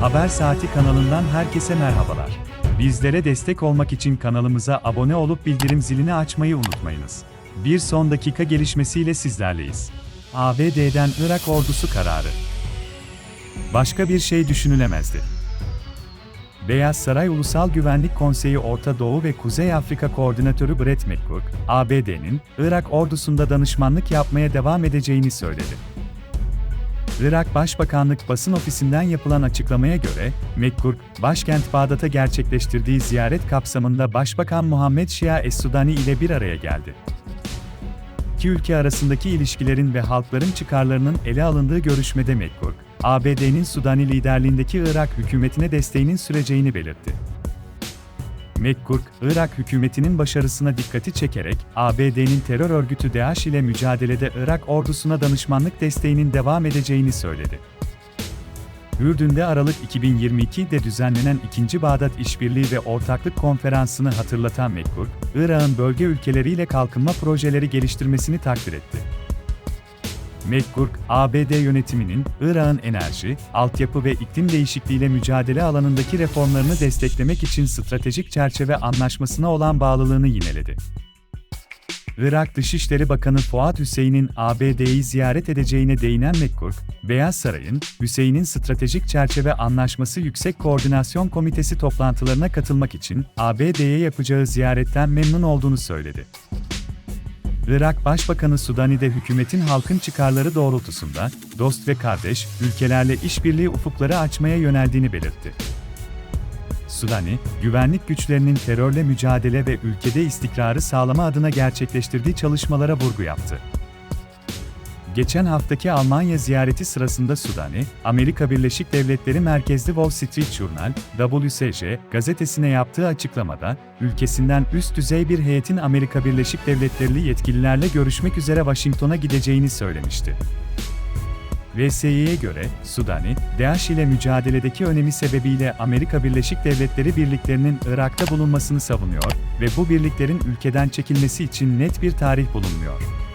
Haber Saati kanalından herkese merhabalar. Bizlere destek olmak için kanalımıza abone olup bildirim zilini açmayı unutmayınız. Bir son dakika gelişmesiyle sizlerleyiz. ABD'den Irak ordusu kararı. Başka bir şey düşünülemezdi. Beyaz Saray Ulusal Güvenlik Konseyi Orta Doğu ve Kuzey Afrika Koordinatörü Brett McGurk, ABD'nin Irak ordusunda danışmanlık yapmaya devam edeceğini söyledi. Irak Başbakanlık basın ofisinden yapılan açıklamaya göre, McGurk, başkent Bağdat'a gerçekleştirdiği ziyaret kapsamında Başbakan Muhammed Şia Es-Sudani ile bir araya geldi. İki ülke arasındaki ilişkilerin ve halkların çıkarlarının ele alındığı görüşmede McGurk, ABD'nin Sudani liderliğindeki Irak hükümetine desteğinin süreceğini belirtti. McGurk, Irak hükümetinin başarısına dikkati çekerek, ABD'nin terör örgütü DAEŞ ile mücadelede Irak ordusuna danışmanlık desteğinin devam edeceğini söyledi. Ürdün'de Aralık 2022'de düzenlenen 2. Bağdat İşbirliği ve Ortaklık Konferansı'nı hatırlatan McGurk, Irak'ın bölge ülkeleriyle kalkınma projeleri geliştirmesini takdir etti. McGurk, ABD yönetiminin Irak'ın enerji, altyapı ve iklim değişikliğiyle mücadele alanındaki reformlarını desteklemek için stratejik çerçeve anlaşmasına olan bağlılığını yineledi. Irak Dışişleri Bakanı Fuat Hüseyin'in ABD'yi ziyaret edeceğine değinen McGurk, Beyaz Saray'ın, Hüseyin'in stratejik çerçeve anlaşması Yüksek Koordinasyon Komitesi toplantılarına katılmak için ABD'ye yapacağı ziyaretten memnun olduğunu söyledi. Irak Başbakanı Sudani'de hükümetin halkın çıkarları doğrultusunda, dost ve kardeş, ülkelerle işbirliği ufukları açmaya yöneldiğini belirtti. Sudani, güvenlik güçlerinin terörle mücadele ve ülkede istikrarı sağlama adına gerçekleştirdiği çalışmalara vurgu yaptı. Geçen haftaki Almanya ziyareti sırasında Sudani, Amerika Birleşik Devletleri merkezli Wall Street Journal, WSJ, gazetesine yaptığı açıklamada, ülkesinden üst düzey bir heyetin Amerika Birleşik Devletleri'li yetkililerle görüşmek üzere Washington'a gideceğini söylemişti. VSY'ye göre, Sudani, DAEŞ ile mücadeledeki önemi sebebiyle Amerika Birleşik Devletleri birliklerinin Irak'ta bulunmasını savunuyor ve bu birliklerin ülkeden çekilmesi için net bir tarih bulunmuyor.